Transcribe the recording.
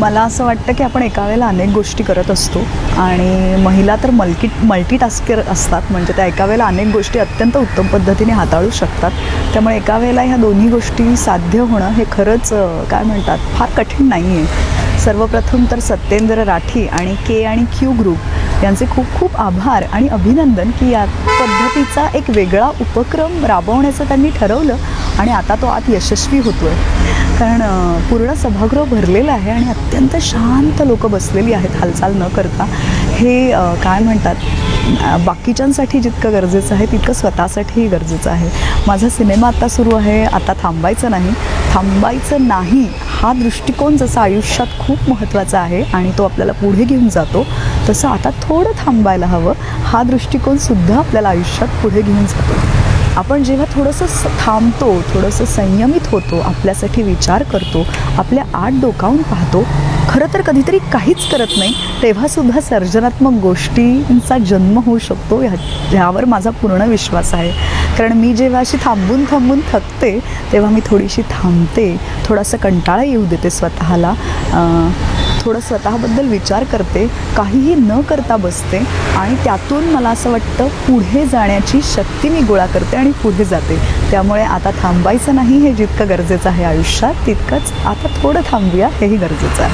मला असं वाटतं की आपण एका वेळेला अनेक गोष्टी करत असतो आणि महिला तर मल्टी मल्टीटास्कर असतात. म्हणजे त्या एका वेळेला अनेक गोष्टी अत्यंत उत्तम पद्धतीने हाताळू शकतात. त्यामुळे एका वेळेला ह्या दोन्ही गोष्टी साध्य होणं हे खरंच काय म्हणतात फार कठीण नाही आहे सर्वप्रथम तर सत्येंद्र राठी आणि के आणि क्यू ग्रुप यांचे खूप खूप आभार आणि अभिनंदन की या पद्धतीचा एक वेगळा उपक्रम राबवण्याचं त्यांनी ठरवलं. आणि आता तो आत यशस्वी होतो आहे कारण पूर्ण सभागृह भरलेलं आहे आणि अत्यंत शांत लोक बसलेली आहेत हालचाल न करता. हे काय म्हणतात बाकीच्यांसाठी जितकं गरजेचं आहे तितकं स्वतःसाठीही गरजेचं आहे. माझा सिनेमा आता सुरू आहे आता थांबायचं नाही. थांबायचं नाही हा दृष्टिकोन जसा आयुष्यात खूप महत्त्वाचा आहे आणि तो आपल्याला पुढे घेऊन जातो तसं आता थोडं थांबायला हवं. हा दृष्टिकोनसुद्धा आपल्याला आयुष्यात पुढे घेऊन जातो. आपण जेव्हा थोडंसं स थांबतो थोडंसं संयमित होतो आपल्यासाठी विचार करतो आपल्या आत डोकावून पाहतो खरं तर कधीतरी काहीच करत नाही तेव्हासुद्धा सर्जनात्मक गोष्टींचा जन्म होऊ शकतो ह्या ह्यावर माझा पूर्ण विश्वास आहे. कारण मी जेव्हा अशी थांबून थांबून थकते तेव्हा मी थोडीशी थांबते थोडासा कंटाळा येऊ देते स्वतःला. थोडं स्वतःबद्दल विचार करते काहीही न करता बसते आणि त्यातून मला असं वाटतं पुढे जाण्याची शक्ती मी गोळा करते आणि पुढे जाते. त्यामुळे आता थांबायचं नाही हे जितकं गरजेचं आहे आयुष्यात तितकंच आता थोडं थांबूया हेही गरजेचं आहे.